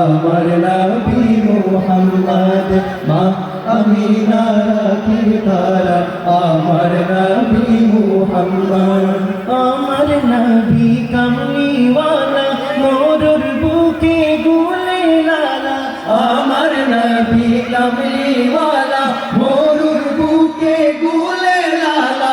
আমার নবী মোহাম্মদ মা আমিনা রাখির তারা আমার নবী মোহাম্মদ। আমার নবী কামলিওয়ালা, মোরর বুকে গুলে লালা। আমার নবী কামলিওয়ালা, মোরর বুকে গুলে লালা।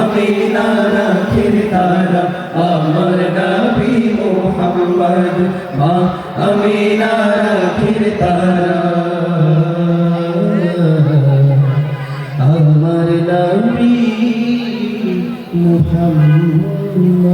আমিনা রাখির তারা আমার নবী মোহাম্মদ মা আমিনা রাখির তারা আমার নবী মোহাম্মদ।